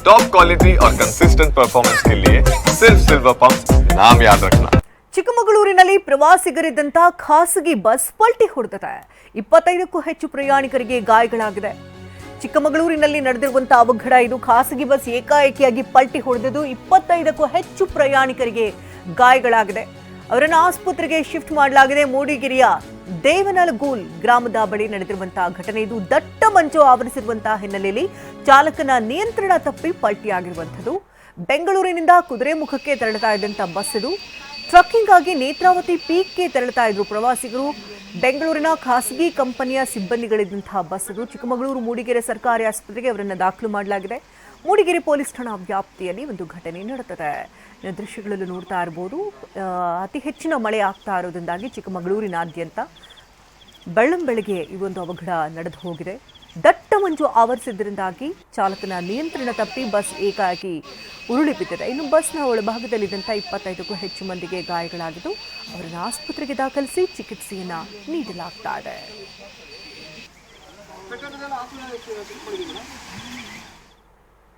Top quality और consistent performance के लिए सिर्फ सिल्वर पंप नाम याद रखना ಚಿಕ್ಕಮಗಳೂರಿನಲ್ಲಿ ಪ್ರವಾಸಿಗರಿದ್ದಂತ ಖಾಸಗಿ ಬಸ್ ಪಲ್ಟಿ ಹೊಡೆದಿದೆ ಇಪ್ಪತ್ತೈದಕ್ಕೂ ಹೆಚ್ಚು ಪ್ರಯಾಣಿಕರಿಗೆ ಗಾಯಗಳಾಗಿದೆ ಚಿಕ್ಕಮಗಳೂರಿನಲ್ಲಿ ನಡೆದಿರುವಂತಹ ಅವಘಡ ಇದು ಖಾಸಗಿ ಬಸ್ ಏಕಾಏಕಿಯಾಗಿ ಪಲ್ಟಿ ಹೊಡೆದಿದ್ದು ಇಪ್ಪತ್ತೈದಕ್ಕೂ ಹೆಚ್ಚು ಪ್ರಯಾಣಿಕರಿಗೆ ಗಾಯಗಳಾಗಿದೆ ಅವರನ್ನು ಆಸ್ಪತ್ರೆಗೆ ಶಿಫ್ಟ್ ಮಾಡಲಾಗಿದೆ. ಮೂಡಿಗಿರಿಯ ದೇವನಲಗೂಲ್ ಗ್ರಾಮದ ಬಳಿ ನಡೆದಿರುವಂತಹ ಘಟನೆ. ಇದು ದಟ್ಟ ಮಂಜು ಆವರಿಸಿರುವಂತಹ ಹಿನ್ನೆಲೆಯಲ್ಲಿ ಚಾಲಕನ ನಿಯಂತ್ರಣ ತಪ್ಪಿ ಪಲ್ಟಿಯಾಗಿರುವಂಥದ್ದು. ಬೆಂಗಳೂರಿನಿಂದ ಕುದುರೆಮುಖಕ್ಕೆ ತೆರಳುತ್ತಾ ಇದ್ದಂಥ ಬಸ್ ಇದು. ಟ್ರಕ್ಕಿಂಗ್ ಆಗಿ ನೇತ್ರಾವತಿ ಪೀಕ್ಗೆ ತೆರಳುತ್ತಾ ಇದ್ರು ಪ್ರವಾಸಿಗರು. ಬೆಂಗಳೂರಿನ ಖಾಸಗಿ ಕಂಪನಿಯ ಸಿಬ್ಬಂದಿಗಳಿದ್ದಂತಹ ಬಸ್ ಇದು. ಚಿಕ್ಕಮಗಳೂರು ಮೂಡಿಗೆರೆ ಸರ್ಕಾರಿ ಆಸ್ಪತ್ರೆಗೆ ಅವರನ್ನು ದಾಖಲು ಮಾಡಲಾಗಿದೆ. ಮೂಡಿಗೆರೆ ಪೊಲೀಸ್ ಠಾಣಾ ವ್ಯಾಪ್ತಿಯಲ್ಲಿ ಒಂದು ಘಟನೆ ನಡೆದಿದೆ. ದೃಶ್ಯಗಳಲ್ಲಿ ನೋಡ್ತಾ ಇರ್ಬೋದು. ಅತಿ ಹೆಚ್ಚಿನ ಮಳೆ ಆಗ್ತಾ ಇರೋದ್ರಿಂದಾಗಿ ಚಿಕ್ಕಮಗಳೂರಿನಾದ್ಯಂತ ಬೆಳ್ಳಂ ಬೆಳಗ್ಗೆ ಈ ಒಂದು ಅವಘಡ ನಡೆದು ಹೋಗಿದೆ. ದಟ್ಟ ಮಂಜು ಆವರಿಸಿದ್ದರಿಂದಾಗಿ ಚಾಲಕನ ನಿಯಂತ್ರಣ ತಪ್ಪಿ ಬಸ್ ಏಕಾಗಿ ಉರುಳಿ ಬಿದ್ದಿದೆ. ಇನ್ನು ಬಸ್ನ ಒಳಭಾಗದಲ್ಲಿದ್ದಂಥ ಇಪ್ಪತ್ತೈದಕ್ಕೂ ಹೆಚ್ಚು ಮಂದಿಗೆ ಗಾಯಗಳಾಗಿದ್ದು, ಅವರನ್ನು ಆಸ್ಪತ್ರೆಗೆ ದಾಖಲಿಸಿ ಚಿಕಿತ್ಸೆಯನ್ನು ನೀಡಲಾಗ್ತಾ ಇದೆ.